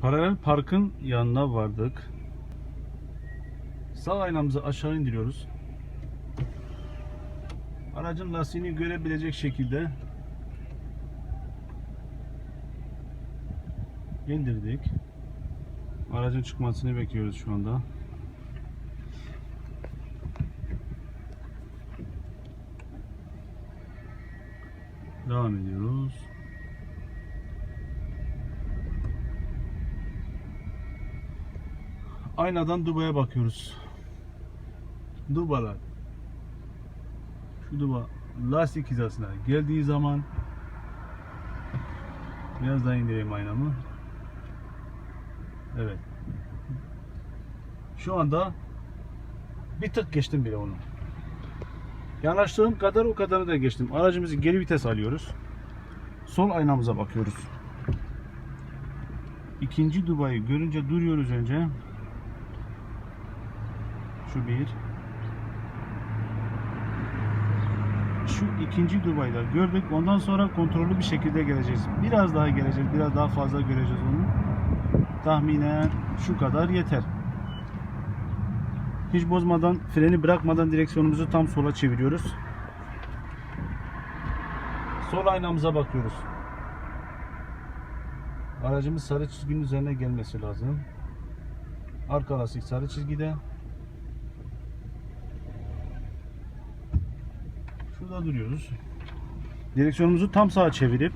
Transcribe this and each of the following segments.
Paralel parkın yanına vardık. Sağ aynamızı aşağı indiriyoruz. Aracın lastiğini görebilecek şekilde indirdik. Aracın çıkmasını bekliyoruz şu anda. Devam ediyoruz. Aynadan dubaya bakıyoruz. Dubalar. Şu duba lastik hizasına geldiği zaman biraz daha indireyim aynamı. Evet. Şu anda bir tık geçtim bile onu. Yanaştığım kadar o kadarını da geçtim. Aracımızı geri vites alıyoruz. Sol aynamıza bakıyoruz. İkinci dubayı görünce duruyoruz önce. Şu bir. Şu ikinci dubayı da gördük. Ondan sonra kontrollü bir şekilde geleceğiz. Biraz daha geleceğiz. Biraz daha fazla göreceğiz onu. Tahminen şu kadar yeter. Hiç bozmadan, freni bırakmadan direksiyonumuzu tam sola çeviriyoruz. Sol aynamıza bakıyoruz. Aracımız sarı çizginin üzerine gelmesi lazım. Arka lastik sarı çizgide. Şurada duruyoruz. Direksiyonumuzu tam sağa çevirip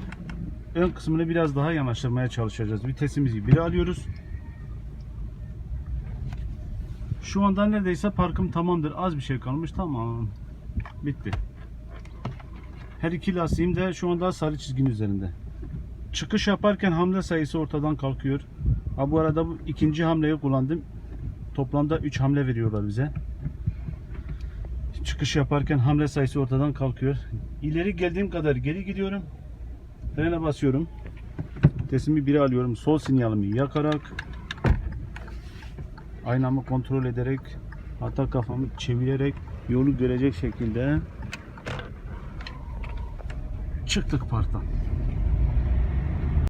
ön kısmını biraz daha yanaştırmaya çalışacağız. Vitesimizi 1'e alıyoruz. Şu anda neredeyse parkım tamamdır. Az bir şey kalmış. Tamam. Bitti. Her iki lastiğim de şu anda sarı çizginin üzerinde. Çıkış yaparken hamle sayısı ortadan kalkıyor. Ha bu arada bu ikinci hamleyi kullandım. Toplamda 3 hamle veriyorlar bize. Çıkış yaparken hamle sayısı ortadan kalkıyor. İleri geldiğim kadar geri gidiyorum. Frene basıyorum. Vitesimi 1'e alıyorum. Sol sinyalimi yakarak aynamı kontrol ederek hatta kafamı çevirerek yolu görecek şekilde çıktık parktan.